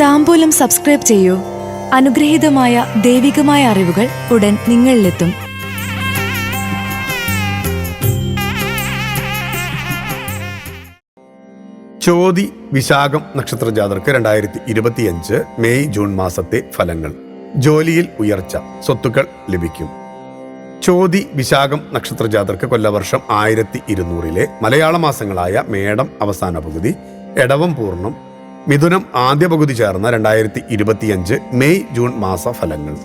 താമ്പൂലം subscribe ചെയ്യൂ. അനുഗ്രഹീതമായ ദൈവികമായ അറിവുകൾ ഉടൻ നിങ്ങളിലെത്തും. ചോതി വിശാഖം നക്ഷത്ര ജാതർക്ക് രണ്ടായിരത്തി ഇരുപത്തിയഞ്ച് മെയ് ജൂൺ മാസത്തെ ഫലങ്ങൾ. ജോലിയിൽ ഉയർച്ച സ്വത്തുക്കൾ ലഭിക്കും. ചോതി വിശാഖം നക്ഷത്ര ജാതർക്ക് കൊല്ലവർഷം ആയിരത്തി ഇരുന്നൂറിലെ മലയാള മാസങ്ങളായ മേടം അവസാന പകുതി എടവം പൂർണം മിഥുനം ആദ്യ പകുതി ചേർന്ന രണ്ടായിരത്തി ഇരുപത്തിയഞ്ച് മെയ് ജൂൺ മാസ ഫലങ്ങൾ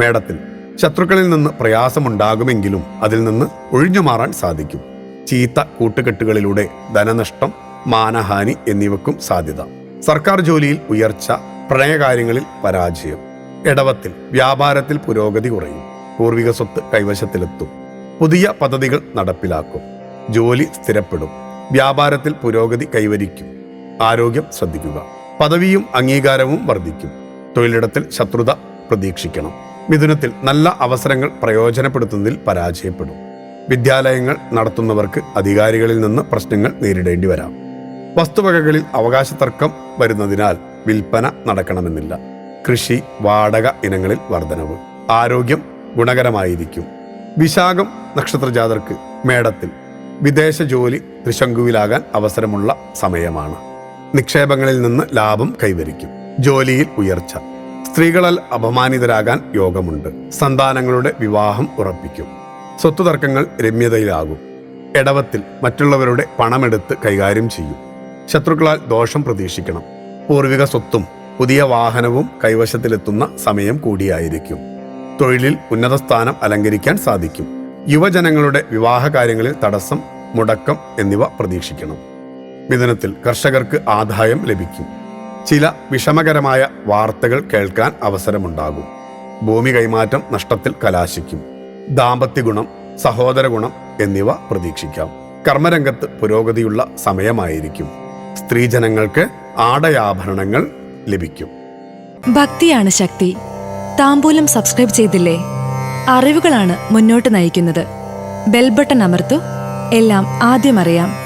മേടത്തിൽ ശത്രുക്കളിൽ നിന്ന് പ്രയാസമുണ്ടാകുമെങ്കിലും അതിൽ നിന്ന് ഒഴിഞ്ഞു മാറാൻ സാധിക്കും. ചീത്ത കൂട്ടുകെട്ടുകളിലൂടെ ധനനഷ്ടം മാനഹാനി എന്നിവക്കും സാധ്യത. സർക്കാർ ജോലിയിൽ ഉയർച്ച പ്രണയകാര്യങ്ങളിൽ പരാജയം. ഇടവത്തിൽ വ്യാപാരത്തിൽ പുരോഗതി കുറയും. പൂർവിക സ്വത്ത് കൈവശത്തിലെത്തും. പുതിയ പദ്ധതികൾ നടപ്പിലാക്കും. ജോലി സ്ഥിരപ്പെടും. വ്യാപാരത്തിൽ പുരോഗതി കൈവരിക്കും. ആരോഗ്യം ശ്രദ്ധിക്കുക. പദവിയും അംഗീകാരവും വർദ്ധിക്കും. തൊഴിലിടത്തിൽ ശത്രുത പ്രതീക്ഷിക്കണം. മിഥുനത്തിൽ നല്ല അവസരങ്ങൾ പ്രയോജനപ്പെടുത്തുന്നതിൽ പരാജയപ്പെടും. വിദ്യാലയങ്ങൾ നടത്തുന്നവർക്ക് അധികാരികളിൽ നിന്ന് പ്രശ്നങ്ങൾ നേരിടേണ്ടി വരാം. വസ്തുവകകളിൽ അവകാശ തർക്കം വരുന്നതിനാൽ വിൽപ്പന നടക്കണമെന്നില്ല. കൃഷി വാടക ഇനങ്ങളിൽ വർധനവ്. ആരോഗ്യം ഗുണകരമായിരിക്കും. വിശാഖം നക്ഷത്രജാതർക്ക് മേടത്തിൽ. വിദേശ ജോലി ത്രിശങ്കുവിലാകാൻ അവസരമുള്ള സമയമാണ്. നിക്ഷേപങ്ങളിൽ നിന്ന് ലാഭം കൈവരിക്കും. ജോലിയിൽ ഉയർച്ച. സ്ത്രീകളാൽ അപമാനിതരാകാൻ യോഗമുണ്ട്. സന്താനങ്ങളുടെ വിവാഹം ഉറപ്പിക്കും. സ്വത്തു തർക്കങ്ങൾ രമ്യതയിലാകും. ഇടവത്തിൽ മറ്റുള്ളവരുടെ പണമെടുത്ത് കൈകാര്യം ചെയ്യും. ശത്രുക്കളാൽ ദോഷം പ്രതീക്ഷിക്കണം. പൂർവിക സ്വത്തും പുതിയ വാഹനവും കൈവശത്തിലെത്തുന്ന സമയം കൂടിയായിരിക്കും. തൊഴിലിൽ ഉന്നത സ്ഥാനം അലങ്കരിക്കാൻ സാധിക്കും. യുവജനങ്ങളുടെ വിവാഹ കാര്യങ്ങളിൽ തടസ്സം മുടക്കം എന്നിവ പ്രതീക്ഷിക്കണം. മിഥുനത്തിൽ കർഷകർക്ക് ആദായം ലഭിക്കും. ചില വിഷമകരമായ വാർത്തകൾ കേൾക്കാൻ അവസരമുണ്ടാകും. ഭൂമി കൈമാറ്റം നഷ്ടത്തിൽ കലാശിക്കും. ദാമ്പത്യ ഗുണം സഹോദര ഗുണം എന്നിവ പ്രതീക്ഷിക്കാം. കർമ്മരംഗത്ത് പുരോഗതിയുള്ള സമയമായിരിക്കും. സ്ത്രീജനങ്ങൾക്ക് ആടയാഭരണങ്ങൾ ലഭിക്കും. ഭക്തിയാണ് ശക്തി. താമ്പൂലം സബ്സ്ക്രൈബ് ചെയ്തില്ലേ? അറിവുകളാണ് മുന്നോട്ട് നയിക്കുന്നത്. ബെൽബട്ടൺ അമർത്തു. എല്ലാം ആദ്യം അറിയാം.